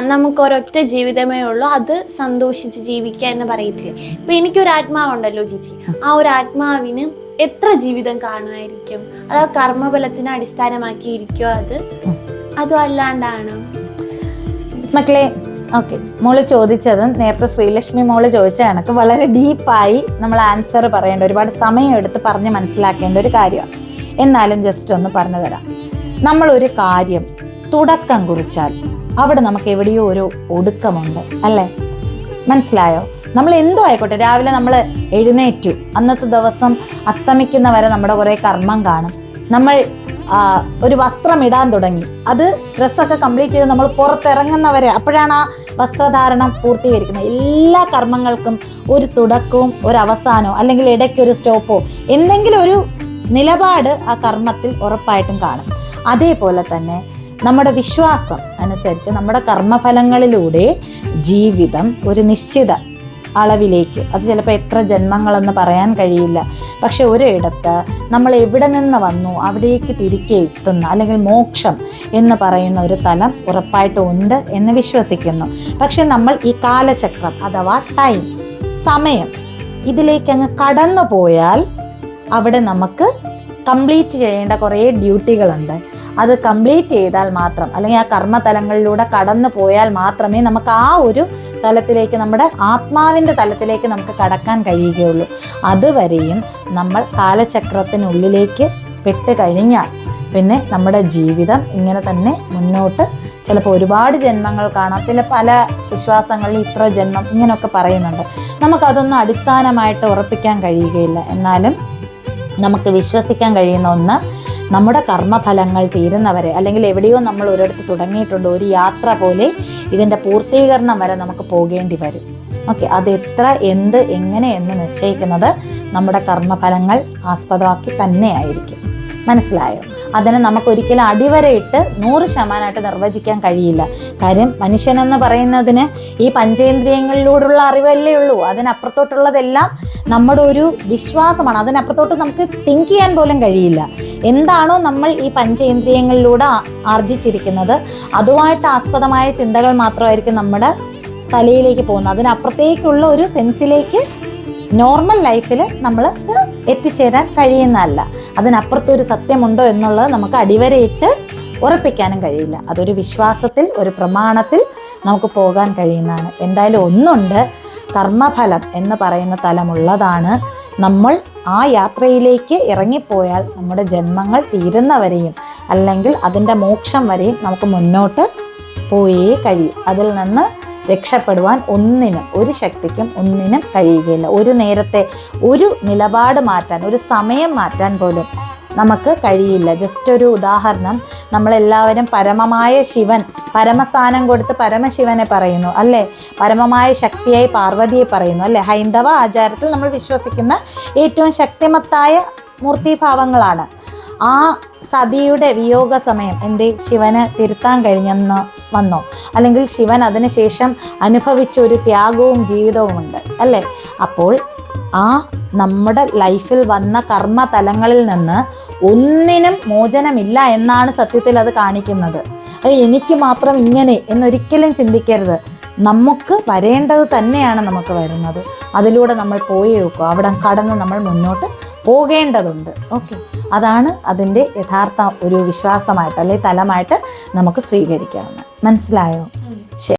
നമുക്ക് ഒരൊറ്റ ജീവിതമേ ഉള്ളൂ. അത് സന്തോഷിച്ച് ജീവിക്കുക എന്ന് പറയത്തില്ലേ? ഇപ്പൊ എനിക്കൊരു ആത്മാവുണ്ടല്ലോ ചേച്ചി. ആ ഒരു ആത്മാവിന് എത്ര ജീവിതം കാണുമായിരിക്കും? അത് കർമ്മബലത്തിനെ അടിസ്ഥാനമാക്കിയിരിക്കോ അത്? അതും അല്ലാണ്ടാണ്? മക്കളെ ഓക്കെ. മോൾ ചോദിച്ചത് നേരത്തെ ശ്രീലക്ഷ്മി മോൾ ചോദിച്ച കണക്ക് വളരെ ഡീപ്പായി നമ്മൾ ആൻസർ പറയേണ്ട ഒരുപാട് സമയം എടുത്ത് പറഞ്ഞ് മനസ്സിലാക്കേണ്ട ഒരു കാര്യമാണ്. എന്നാലും ജസ്റ്റ് ഒന്ന് പറഞ്ഞു തരാം നമ്മളൊരു കാര്യം തുടക്കം കുറിച്ചാൽ അവിടെ നമുക്ക് എവിടെയോ ഒരു ഒടുക്കമുണ്ട് അല്ലേ? മനസ്സിലായോ? നമ്മൾ എന്തോ ആയിക്കോട്ടെ രാവിലെ നമ്മൾ എഴുന്നേറ്റു. അന്നത്തെ ദിവസം അസ്തമിക്കുന്ന വരെ നമ്മുടെ കുറേ കർമ്മം കാണും. നമ്മൾ ഒരു വസ്ത്രം ഇടാൻ തുടങ്ങി. അത് ഡ്രസ്സൊക്കെ കംപ്ലീറ്റ് ചെയ്ത് നമ്മൾ പുറത്തിറങ്ങുന്നവരെ അപ്പോഴാണ് ആ വസ്ത്രധാരണം പൂർത്തീകരിക്കുന്നത്. എല്ലാ കർമ്മങ്ങൾക്കും ഒരു തുടക്കവും ഒരു അവസാനവും അല്ലെങ്കിൽ ഇടയ്ക്കൊരു സ്റ്റോപ്പോ എന്തെങ്കിലും ഒരു നിലപാട് ആ കർമ്മത്തിൽ ഉറപ്പായിട്ടും കാണും. അതേപോലെ തന്നെ നമ്മുടെ വിശ്വാസം അനുസരിച്ച് നമ്മുടെ കർമ്മഫലങ്ങളിലൂടെ ജീവിതം ഒരു നിശ്ചിത അളവിലേക്ക് അത് ചിലപ്പോൾ എത്ര ജന്മങ്ങളെന്ന് പറയാൻ കഴിയില്ല. പക്ഷെ ഒരിടത്ത് നമ്മൾ എവിടെ നിന്ന് വന്നു അവിടേക്ക് തിരികെ എത്തുന്ന അല്ലെങ്കിൽ മോക്ഷം എന്ന് പറയുന്ന ഒരു തലം ഉറപ്പായിട്ട് ഉണ്ട് എന്ന് വിശ്വസിക്കുന്നു. പക്ഷെ നമ്മൾ ഈ കാലചക്രം അഥവാ ടൈം സമയം ഇതിലേക്ക് അങ്ങ് കടന്നു പോയാൽ അവിടെ നമുക്ക് കംപ്ലീറ്റ് ചെയ്യേണ്ട കുറേ ഡ്യൂട്ടികളുണ്ട്. അത് കംപ്ലീറ്റ് ചെയ്താൽ മാത്രം അല്ലെങ്കിൽ ആ കർമ്മതലങ്ങളിലൂടെ കടന്നു പോയാൽ മാത്രമേ നമുക്ക് ആ ഒരു തലത്തിലേക്ക് നമ്മുടെ ആത്മാവിന്റെ തലത്തിലേക്ക് നമുക്ക് കടക്കാൻ കഴിയുകയുള്ളൂ. അതുവരെയും നമ്മൾ കാലചക്രത്തിനുള്ളിലേക്ക് പെട്ട് കഴിഞ്ഞാൽ പിന്നെ നമ്മുടെ ജീവിതം ഇങ്ങനെ തന്നെ മുന്നോട്ട് ചിലപ്പോൾ ഒരുപാട് ജന്മങ്ങൾ കാണാം പിന്നെ പല വിശ്വാസങ്ങളിൽ ഇത്ര ജന്മം ഇങ്ങനെയൊക്കെ പറയുന്നുണ്ട്. നമുക്കതൊന്നും അടിസ്ഥാനമായിട്ട് ഉറപ്പിക്കാൻ കഴിയുകയില്ല. എന്നാലും നമുക്ക് വിശ്വസിക്കാൻ കഴിയുന്ന ഒന്ന് നമ്മുടെ കർമ്മഫലങ്ങൾ തീരുന്നവരെ അല്ലെങ്കിൽ എവിടെയോ നമ്മൾ ഒരിടത്ത് തുടങ്ങിയിട്ടുണ്ട് ഒരു യാത്ര പോലെ ഇതിന്റെ പൂർത്തീകരണം വരെ നമുക്ക് പോകേണ്ടി വരും. ഓക്കെ അത് എത്ര എന്ത് എങ്ങനെ എന്ന് നിശ്ചയിക്കുന്നത് നമ്മുടെ കർമ്മഫലങ്ങൾ ആസ്പദമാക്കി തന്നെയായിരിക്കും മനസ്സിലായോ? അതിനെ നമുക്കൊരിക്കലും അടിവരയിട്ട് നൂറ് ശതമാനമായിട്ട് നിർവചിക്കാൻ കഴിയില്ല. കാര്യം മനുഷ്യനെന്ന് പറയുന്നതിന് ഈ പഞ്ചേന്ദ്രിയങ്ങളിലൂടെയുള്ള അറിവല്ലേ ഉള്ളൂ. അതിനപ്പുറത്തോട്ടുള്ളതെല്ലാം നമ്മുടെ ഒരു വിശ്വാസമാണ്. അതിനപ്പുറത്തോട്ട് നമുക്ക് തിങ്ക് ചെയ്യാൻ പോലും കഴിയില്ല. എന്താണോ നമ്മൾ ഈ പഞ്ചേന്ദ്രിയങ്ങളിലൂടെ ആർജിച്ചിരിക്കുന്നത്. അതുമായിട്ട് ആസ്പദമായ ചിന്തകൾ മാത്രമായിരിക്കും നമ്മുടെ തലയിലേക്ക് പോകുന്നത്. അതിനപ്പുറത്തേക്കുള്ള ഒരു സെൻസിലേക്ക് നോർമൽ ലൈഫിൽ നമ്മൾ എത്തിച്ചേരാൻ കഴിയുന്നതല്ല. അതിനപ്പുറത്തൊരു സത്യമുണ്ടോ എന്നുള്ളത് നമുക്ക് അടിവരയിട്ട് ഉറപ്പിക്കാനും കഴിയില്ല. അതൊരു വിശ്വാസത്തിൽ ഒരു പ്രമാണത്തിൽ നമുക്ക് പോകാൻ കഴിയുന്നതാണ്. എന്തായാലും ഒന്നുണ്ട്. കർമ്മഫലം എന്ന് പറയുന്ന തലമുള്ളതാണ് നമ്മൾ ആ യാത്രയിലേക്ക് ഇറങ്ങിപ്പോയാൽ നമ്മുടെ ജന്മങ്ങൾ തീരുന്നവരെയും അല്ലെങ്കിൽ അതിന്റെ മോക്ഷം വരെയും നമുക്ക് മുന്നോട്ട് പോയേ കഴിയും. അതിൽ നിന്ന് രക്ഷപ്പെടുവാൻ ഒന്നിനും ഒരു ശക്തിക്കും ഒന്നിനും കഴിയുകയില്ല. ഒരു നേരത്തെ ഒരു നിലപാട് മാറ്റാൻ ഒരു സമയം മാറ്റാൻ പോലും നമുക്ക് കഴിയില്ല. ജസ്റ്റ് ഒരു ഉദാഹരണം. നമ്മളെല്ലാവരും പരമമായ ശിവൻ പരമസ്ഥാനം കൊടുത്ത് പരമശിവനെ പറയുന്നു അല്ലേ? പരമമായ ശക്തിയായി പാർവതിയെ പറയുന്നു അല്ലേ? ഹൈന്ദവ ആചാരത്തിൽ നമ്മൾ വിശ്വസിക്കുന്ന ഏറ്റവും ശക്തിമത്തായ മൂർത്തിഭാവങ്ങളാണ്. ആ സതിയുടെ വിയോഗ സമയം എന്റെ ശിവന് തിരുത്താൻ കഴിഞ്ഞെന്ന് വന്നോ. അല്ലെങ്കിൽ ശിവൻ അതിനുശേഷം അനുഭവിച്ച ഒരു ത്യാഗവും ജീവിതവുമുണ്ട് അല്ലേ? അപ്പോൾ ആ നമ്മുടെ ലൈഫിൽ വന്ന കർമ്മ തലങ്ങളിൽ നിന്ന് ഒന്നിനും മോചനമില്ല എന്നാണ് സത്യത്തിൽ അത് കാണിക്കുന്നത്. അത് എനിക്ക് മാത്രം ഇങ്ങനെ എന്നൊരിക്കലും ചിന്തിക്കരുത്. നമുക്ക് വരേണ്ടത് തന്നെയാണ് നമുക്ക് വരുന്നത്. അതിലൂടെ നമ്മൾ പോയി നോക്കുക. അവിടെ കടന്ന് നമ്മൾ മുന്നോട്ട് പോകേണ്ടതുണ്ട്. ഓക്കെ. അതാണ് അതിന്റെ യഥാർത്ഥ ഒരു വിശ്വാസമായിട്ട് അല്ലെങ്കിൽ തലമായിട്ട് നമുക്ക് സ്വീകരിക്കാവുന്നത്. മനസ്സിലായോ?